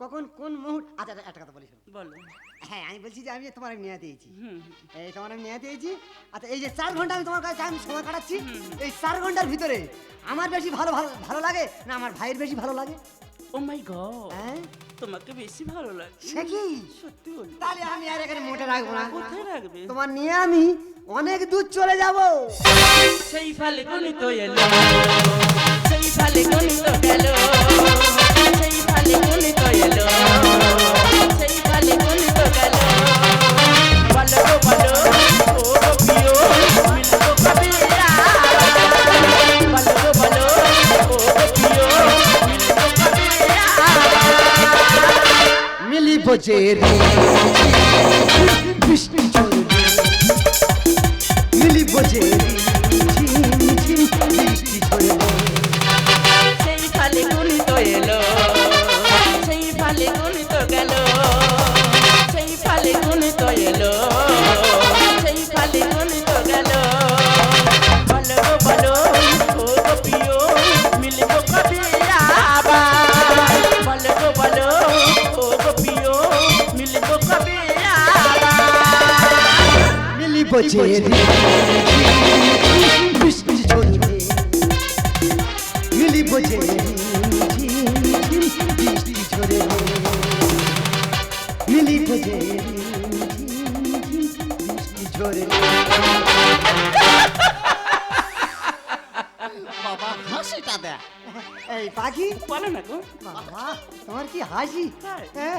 কখন কোন মুহূর্ত আচ্ছা আচ্ছা, একটা কথা বলি বলো। হ্যাঁ আমি বলছি যে আমি তোমার আমি নিয়ে দিয়েছি। এই তোমার আমি নিয়ে দিয়েছি। আচ্ছা এই যে চার ঘণ্টা আমি তোমার কাছে আমি সময় কাটাচ্ছি এই চার ঘণ্টার ভিতরে আমার বেশি ভালো ভালো ভালো লাগে না আমার ভাইয়ের বেশি ভালো লাগে? ও মাই গড হ্যাঁ? তোমাকে বেশি ভালো লাগে। সে কি? সত্যি বল তাহলে আমি আর এখানে মোটে রাখব না। কোথায় রাখবে? তোমার নিয়ে আমি অনেক দূর চলে যাব। সেই ফালে গণিত এলো। সেই ফালে গণিত গেল చేరి 我姐姐 বাবা হাসিটা দেখ। এই পাখি? বলো না গো। বাবা তোমার কি হাসি? হ্যাঁ।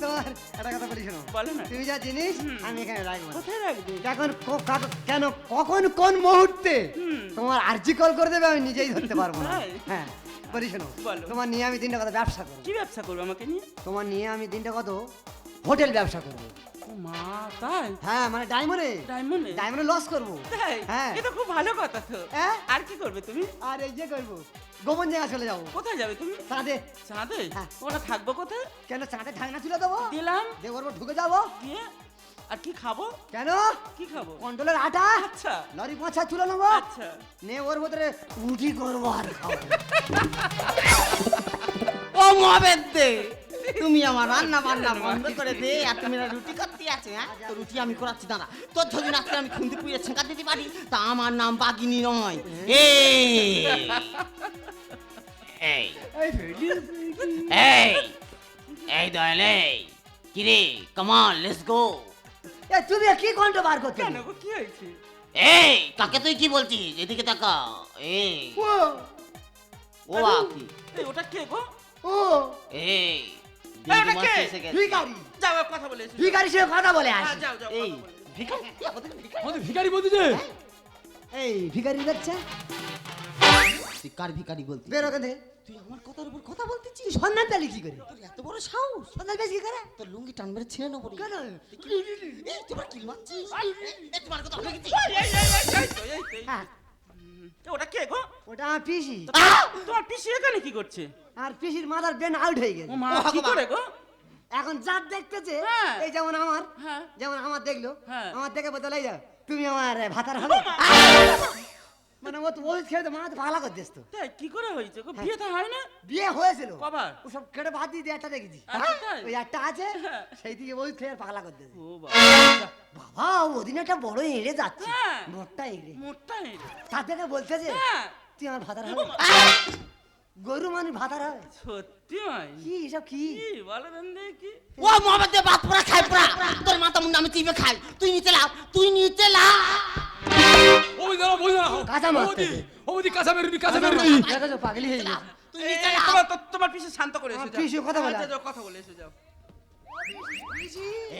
তোমার একটা কথা বলি শোনো। বলো না। তুমি যা জিনিস আমি এখানে রাখব। কোথায় রাখবে? এখন কেন কখন কোন মুহূর্তে। তোমার আর্জি কল করে দেবে আমি নিজেই ধরতে পারব না। হ্যাঁ বলি শোনো তোমার নিয়ে আমি তিনটা কথা ব্যবসা করব। কি ব্যবসা করবে আমাকে নিয়ে? তোমার নিয়ে আমি তিনটা কত হোটেল ব্যবসা করব। মা তাই? হ্যাঁ মানে ডায়মন্ডে ডায়মন্ডে ডায়মন্ডে লস করব। তাই? হ্যাঁ। এটা খুব ভালো কথা তো। হ্যাঁ? আর কি করবে তুমি? আর এই যে করব। গোপন জায়গা চলে যাব। কোথায় যাবে তুমি? চাঁদে। চাঁদে? হ্যাঁ। ওটা থাকব কোথায়? কেন চাঁদে ঢাকনা তুলে দেবো? দিলাম। দিয়ে ঢুকে যাব। গিয়ে আর কি খাব? কেন? কি খাব? কন্ট্রোলের আটা। আচ্ছা। লরি পাঁচা তুলে নেব। আচ্ছা। নে ওর ভিতরে রুটি করব আর খাব। ও দে তুমি আমার রান্না বান্না বন্ধ করে দে আর তুমি রুটি করতে আছে হ্যাঁ? তো রুটি আমি করাচ্ছি দাঁড়া। তোর যদি রাত্রে আমি খুন্তি পুড়িয়ে ছেঁকা দিতে পারি? তা আমার নাম বাগিনী নয়। এই। এই এই দয়াল এই। কিরে কামান লেটস গো এ তুমি কি কন্ঠ বার করতে? কেন গো কি হয়েছে? এই কাকে তুই কি বলছিস? এদিকে তাকা এই। ও। ও আকি এই ওটা কে গো? ও। এই। ভিখারি যাও কথা বলে ভিখারি সে কথা বলে হ্যাঁ, আসি যাও যাও এই। ভিখারি আমাদের ভিখারি আমাদের ভিখারি বলতেছে এই ভিখারি যাচ্ছে তুই কার ভিখারি বলতি বের ওখান থেকে তুই আমার কথার উপর কথা বলতেছিস সন্ধান পেলি কি করে তোর এত বড় সাহস সন্ধান পেয়েছি কি করে তোর লুঙ্গি টান মেরে ছিঁড়ে নেব কেন এই তোমার কি মারছিস এই তোমার কথা বলে গেছি ওটা কে গো? ওটা আমার পিসি। তোমার পিসি এখানে কি করছে? আর পিসির মাথার বেন আউট হয়ে গেছে। মা কি করে গো? এখন যার দেখতেছে হ্যাঁ। এই যেমন আমার হ্যাঁ। যেমন আমার দেখল হ্যাঁ। আমার দেখে বলতে লাই যাও তুমি আমার ভাতার হবে? মানে ও তো ওই খেয়ে তো মাথা ভালো করে দিস তো। তাই? কি করে হয়েছে? গো বিয়ে তো হয় না? বিয়ে হয়েছিল। কবার? ও সব কেটে বাদ দিয়ে একটা দেখেছি আচ্ছা, ওই একটা আছে হ্যাঁ। সেই দিকে ওই খেয়ে পাগলা করে ও বাবা। ওদিন একটা বড় এড়ে যাচ্ছে। হ্যাঁ। মোটটা এড়ে। মোটা এটা। তার থেকে বলতেছে হ্যাঁ। তুই আমার ভাতার হবে গরু মানে ভাতার হবে। সত্যি ভাই। কি এসব কি? কি বলো দেখি ও মোহাম্মদ দে বাত পুরা খাই পুরা। তোর মাথা মুন্ডা আমি চিপে খাই। তুই নিচে লাও তুই নিচে লাও ও দাঁড়া বই দাঁড়া কাঁচা মারতে ওদি দে। ওদি কাঁচা মেরবি কাঁচা মেরবি দেখো তো পাগলি হয়ে গেছে তুই এই, নিচে এই, লাও তোমার তো- তোমার পিছে শান্ত করে এসে যাও। পিসি কথা বলে। হ্যাঁ, যাও, কথা বলে এসে যাও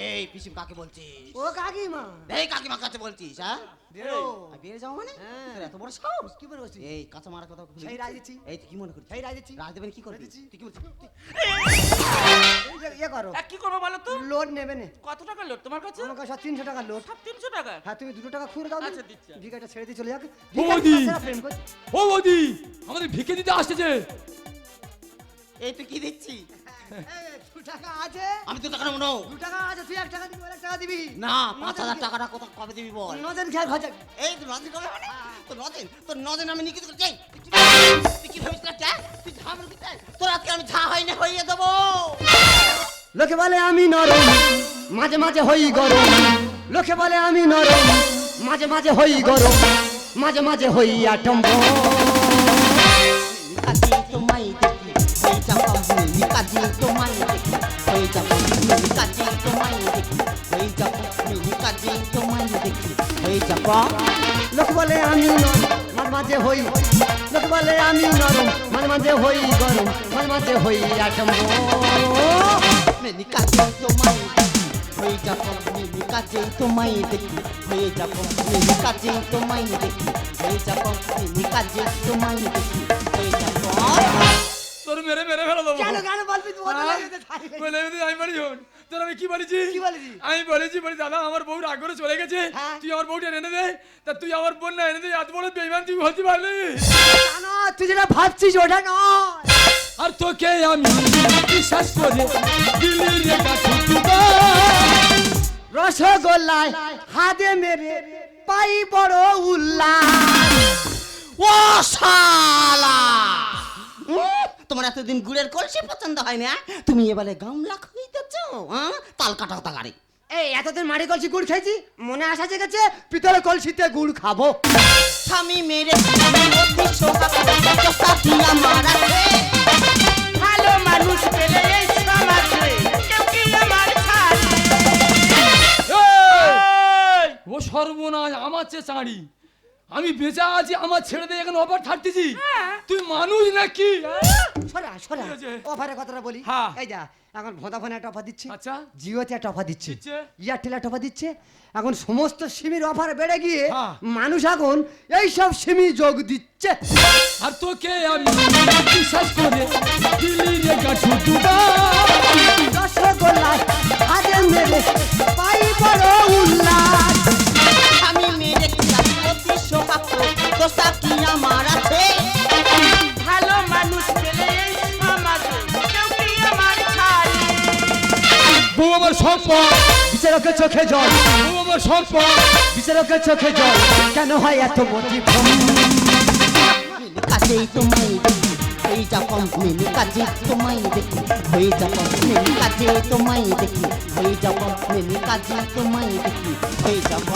এই পিসিম কাকে বলছিস? ও কাকিমা। এই কাকিমা কাছে বলছিস হ্যাঁ? বেরো আর যাও মানে? হ্যাঁ। এত বড় সাহস কি বলে বসছিস এই কাঁচা মারা কথা সেই দিচ্ছি। এই তুই কি মনে করছিস? সেই রায় দিচ্ছি রাজ দেবেন কি করবি? দিচ্ছি। তুই কি বলছিস? তুই- এই যে ইয়ে করো। কি করব বলো তো? লোড নেবে না। কত টাকা লোড তোমার কাছে? আমার কাছে তিনশো টাকা লোড সব তিনশো টাকা? হ্যাঁ তুমি দুটো টাকা খুঁড়ে দাও। আচ্ছা, দিচ্ছি। ভিকাটা ছেড়ে দিয়ে চলে যাক। বৌদি। ও বৌদি আমাদের ভিকে দিতে আসতেছে এই তুই কি দিচ্ছি এই, দু টাকা আছে। আমি তো টাকা নেব না। দু টাকা আছে তুই এক টাকা দিবি এক টাকা দিবি। না পাঁচ হাজার টাকাটা কোথা কবে দিবি বল? নজন খেয়ে খরচা এই তো নজেন কবে মানে? তোর নজেন? তোর নজেন আমি নিকিত করছি এই, তুই কি ভাবিস না তুই ঝামেলা করছিস তোর আজকে আমি ঝা হয়নি হইয়ে দেবো। লোকে বলে আমি নরম মাঝে মাঝে হই গরম। লোকে বলে আমি নরম মাঝে মাঝে হই গরম মাঝে মাঝে হই আটম্ব হয়ে যাব মিমি কাজে তোমায় হয়ে যাব মিমি কাজে তোমায় দেখি। হয়ে যাব মিমি কাজে তোমায় দেখি। হয়ে যাব। লোক বলে আমি নরম মাঝে মাঝে হই। লোক বলে আমি নরম মাঝে মাঝে হই গরম মাঝে মাঝে হই আটম্ব মিমি কাজে তোমায় হয়ে যাব মিমি কাজে তোমায় দেখি। হয়ে যাব মিমি কাজে তোমায় দেখি। হয়ে যাব মিমি কাজে তোমায় দেখি। হয়ে যাব। তোর মেরে মেরে ফেলে দেবো। কেন কেন বলবি তুই? বলতে হ্যাঁ? লাগবে বলে দিতে আমি বলি শোন তোর আমি কি বলেছি? কি বলেছি? আমি বলেছি বলি দাদা আমার বউ রাগ করে চলে গেছে। হ্যাঁ। তুই আমার বউটা এনে দে। তা তুই আমার বোন না এনে দে এত বড় বেইমান তুই হতে পারলি। না, তুই যেটা ভাবছিস ওটা নয়। আর তোকে আমি বিশ্বাস করে দিলি রে কাছে রসগোল্লায় হাতে মেরে পাই বড় উল্লাস। ও শালা! উম, তোমার এতদিন গুড়ের কলসি পছন্দ হয় না তুমি এবারে গামলা খাইতেছ হ্যাঁ তাল কাটাও তাগারে। এই এতদিন মাটি কলসি গুড় খেয়েছি মনে আসা জেগেছে পিতলের কলসিতে গুড় খাব। স্বামী মেরে আমি আছে ভালো মানুষ পেলে এই সমাজে কেউ কি আমার ছাড়ে ও সর্বনাশ আমার চেয়ে চাঁড়ি। আমি বেঁচে আছি আমার ছেড়ে দিয়ে এখানে অফার ছাড়তেছি। তুই মানুষ নাকি? সরা সরা। অফারের কথাটা বলি। হ্যাঁ। এই যা এখন ভোদাফোনে একটা অফার দিচ্ছে আচ্ছা। জিওতে একটা অফার দিচ্ছে। এয়ারটেল একটা অফার দিচ্ছে। এখন সমস্ত সিমির অফার বেড়ে গিয়ে হ্যাঁ। মানুষ এখন এই সব সিমি যোগ দিচ্ছে। আর তোকে আমি বিশ্বাস করে দিলি রে গাছু দুটা। রসগোল্লায় হাতে মেরে পাই বড় সম্পদ বিচারকের চোখে জল। বউ আমার সম্পদ। বিচারকের চোখে জল। কেন হয় এত মতি তোমায় হয়ে কাজে তোমায় দেখি হয়ে কাজে তোমায় দেখি হয়ে কাজে তোমায় দেখি হয়ে যাব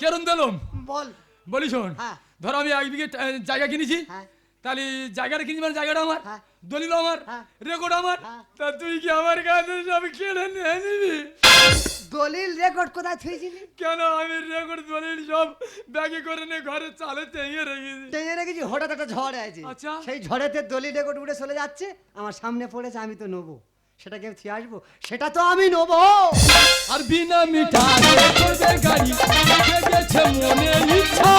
কেরম দিলাম? বল। বলি শোন হ্যাঁ। ধর আমি এক বিঘে জায়গা কিনেছি হ্যাঁ। তাহলে জায়গাটা কিনেছি মানে জায়গাটা আমার? হ্যাঁ। দলিল আমার? হ্যাঁ। রেকর্ড আমার? হ্যাঁ। তা তুই কি আমার কাছে সব কেড়ে নিয়ে নিবি? দলিল রেকর্ড কোথায় থুয়েছিলি কেন আমি রেকর্ড দলিল সব ব্যাগে করে নিয়ে ঘরে চালে টেঙে রেখেছি। টেনে রেখেছি হঠাৎ একটা ঝড় আছে আচ্ছা। সেই ঝড়েতে দলিল রেকর্ড উড়ে চলে যাচ্ছে আমার সামনে পড়েছে আমি তো নেব। সেটাকে থিয়ে আসব। সেটা তো আমি নেব! আর বিনা করবে গাড়ি মনে ইচ্ছা।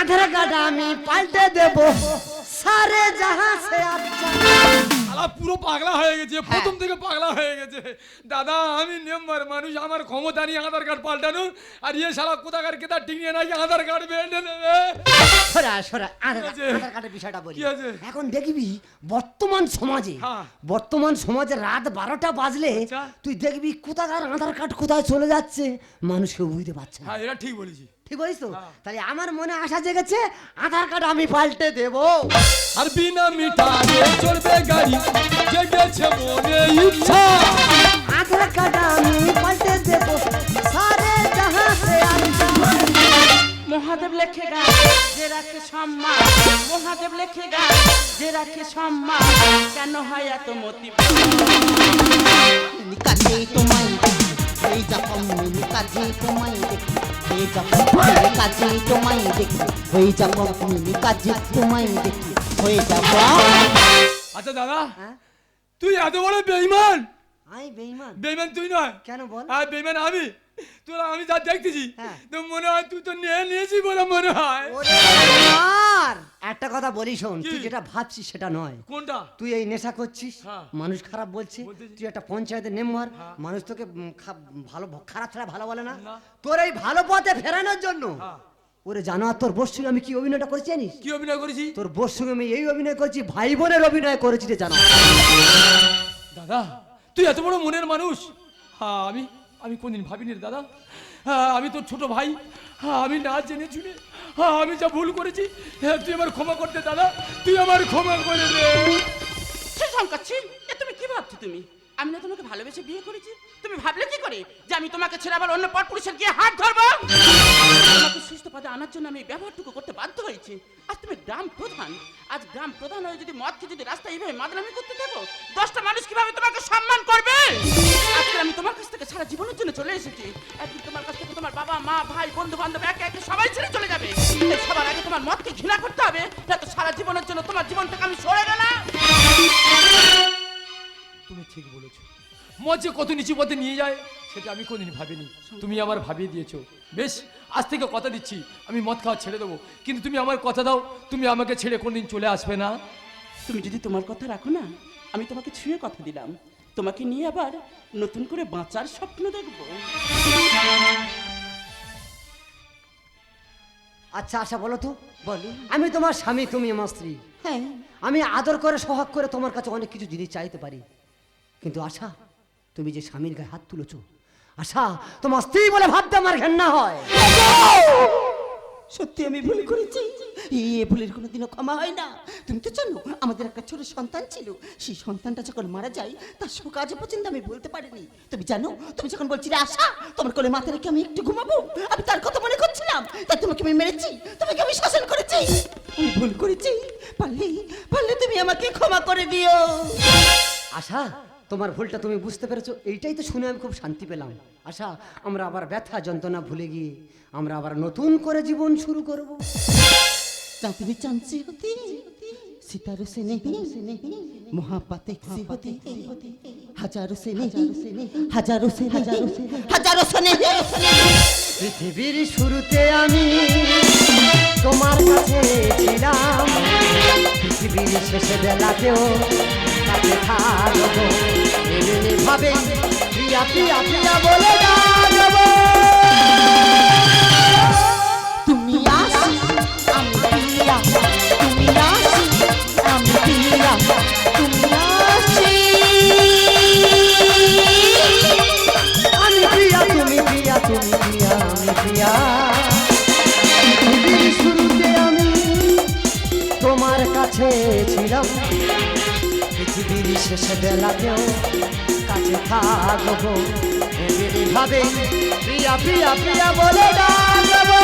আধার কার্ড আমি পাল্টে দেব। সারে জাহা সে আলা পুরো পাগলা হয়ে গেছে হ্যাঁ। প্রথম থেকে পাগলা হয়ে গেছে। দাদা আমি মেম্বার মানুষ আমার ক্ষমতা নিয়ে আধার কার্ড পাল্টানো। আর ইয়ে শালা কোথাকার কেতার টিঙিয়ে নাকি আধার কার্ড বেঁধে নেবে। সরা সরা আধার কার্ডের বিষয়টা বলি। এখন দেখবি বর্তমান সমাজে হ্যাঁ। বর্তমান সমাজে রাত বারোটা বাজলে আচ্ছা। তুই দেখবি কোথাকার আধার কার্ড কোথায় চলে যাচ্ছে মানুষ কেউ বুঝতে পারছে না। হ্যাঁ এটা ঠিক বলেছি ঠিক বলিস তো হ্যাঁ। তাহলে আমার মনে আশা জেগেছে আধার কার্ড আমি পাল্টে দেবো। আর বিনা মিঠাই চলবে গাড়ি জেগেছে মনে ইচ্ছা। আধার কার্ড আমি পাল্টে দেবো। সারে জাহা সে আচ্ছা মহাদেব লেখে গান যে রাখে সম্মান। মহাদেব লেখে গান যে রাখে সম্মান। কেন হয় এত মতি কাজে তোমায়। দেখি হয়ে যাব কাজে তোমায় দেখি সেই যাব মিনি কাজে তোমায় দেখি হয়ে যাব মিনি কাজে তোমায় দেখি হয়ে যাব। আচ্ছা দাদা হ্যাঁ? তুই এত বড় বেইমান আমি বেইমান বেইমান তুই নয়। কেন বল? আর বেইমান আমি। তোরা আমি যা দেখতেছি হ্যাঁ। তো মনে হয় তুই তো নিয়ে নিয়েছি বলে মনে হয়। আর একটা কথা বলি শোন তুই যেটা ভাবছিস সেটা নয়। কোনটা? তুই এই নেশা করছিস হ্যাঁ। মানুষ খারাপ বলছে তুই একটা পঞ্চায়েতের মেম্বার মানুষ তোকে ভালো খারাপ ছাড়া ভালো বলে না। তোর এই ভালো পথে ফেরানোর জন্য। হ্যাঁ। ওরে জানো আর তোর বোর সঙ্গে আমি কি অভিনয়টা করেছি জানিস? কি অভিনয় করেছি? তোর বোর সঙ্গে আমি এই অভিনয় করেছি ভাই বোনের অভিনয় করেছি রে জানো। দাদা তুই এত বড় মনের মানুষ। হ্যাঁ আমি আমি কোনদিন ভাবিনি রে দাদা। হ্যাঁ আমি তোর ছোট ভাই। হ্যাঁ আমি না জেনে শুনে। হ্যাঁ আমি যা ভুল করেছি তুই আমার ক্ষমা করতে দাদা। তুই আমার ক্ষমা করে দে। তুমি কি ভাবছ তুমি? আমি না তোমাকে ভালোবেসে বিয়ে করেছি। তুমি ভাবলে কি করে যে আমি তোমাকে ছেড়ে আবার অন্য পর পুরুষের গিয়ে হাত ধরবো? তোমাকে সুস্থ পদে আনার জন্য আমি ব্যবহারটুকু করতে বাধ্য হয়েছি। আজ তুমি গ্রাম প্রধান। আজ গ্রাম প্রধান হয়ে যদি মদকে যদি রাস্তায় এইভাবে মাদলামি করতে থাকো দশটা মানুষ কীভাবে তোমাকে সম্মান করবে? আজকে আমি তোমার কাছ থেকে সারা জীবনের জন্য চলে এসেছি। একদিন তোমার কাছ থেকে তোমার বাবা, মা, ভাই বন্ধু বান্ধব একে একে সবাই ছেড়ে চলে যাবে। সবার আগে তোমার মদকে ঘৃণা করতে হবে না তো সারা জীবনের জন্য তোমার জীবন থেকে আমি সরে গেলাম। তুমি ঠিক বলেছ। মদ যে কত নিচু পথে নিয়ে যায় সেটা আমি কোনদিন ভাবিনি। তুমি আমার ভাবিয়ে দিয়েছ। বেশ আজ থেকে কথা দিচ্ছি। আমি মদ খাওয়া ছেড়ে দেবো। কিন্তু তুমি আমার কথা দাও তুমি আমাকে ছেড়ে কোনদিন চলে আসবে না। তুমি যদি তোমার কথা রাখো না আমি তোমাকে ছুঁয়ে কথা দিলাম। তোমাকে নিয়ে আবার নতুন করে বাঁচার স্বপ্ন দেখব। আচ্ছা আশা বলো তো। বলো। আমি তোমার স্বামী তুমি আমার স্ত্রী। হ্যাঁ। আমি আদর করে সোহাগ করে তোমার কাছে অনেক কিছু জিনিস চাইতে পারি কিন্তু আশা, তুমি যে স্বামীর গায়ে হাত তুলেছ, আশা, তোমার স্ত্রী বলে ভাবতে আমার ঘেন্না হয়। সত্যি আমি ভুল করেছি? এই ভুলের কোনোদিনও ক্ষমা হয় না। তুমি তো জানো, আমাদের একটা ছোট সন্তান ছিল। সেই সন্তানটা যখন মারা যায়, তার শোক আজ পর্যন্ত আমি বলতে পারিনি। তুমি জানো, তুমি যখন বলছিলে, আশা, তোমার কোলে মাথা রেখে আমি একটু ঘুমাবো? আমি তার কথা মনে করছিলাম, তাই তোমাকে আমি মেরেছি। তোমাকে আমি শাসন করেছি। আমি ভুল করেছি। পারলে পারলে তুমি আমাকে ক্ষমা করে দিও। আশা তোমার ভুলটা তুমি বুঝতে পেরেছ? এইটাই তো শুনে আমি খুব শান্তি পেলাম। আশা আমরা আবার ব্যথা যন্ত্রণা ভুলে গিয়ে আমরা আবার নতুন করে জীবন শুরু করব। তুমি হতি মহাপাতে পৃথিবীর শুরুতে আমি তোমার কাছে ছিলাম। পৃথিবীর শেষে বেলাতেও ভাবে প্রিয়া প্রিয়া প্রিয়া বলে পৃথিবীর শেষ বেলাতেও কাছে থাকব। ভাবে প্রিয়া প্রিয়া প্রিয়া বলে ডাকবো।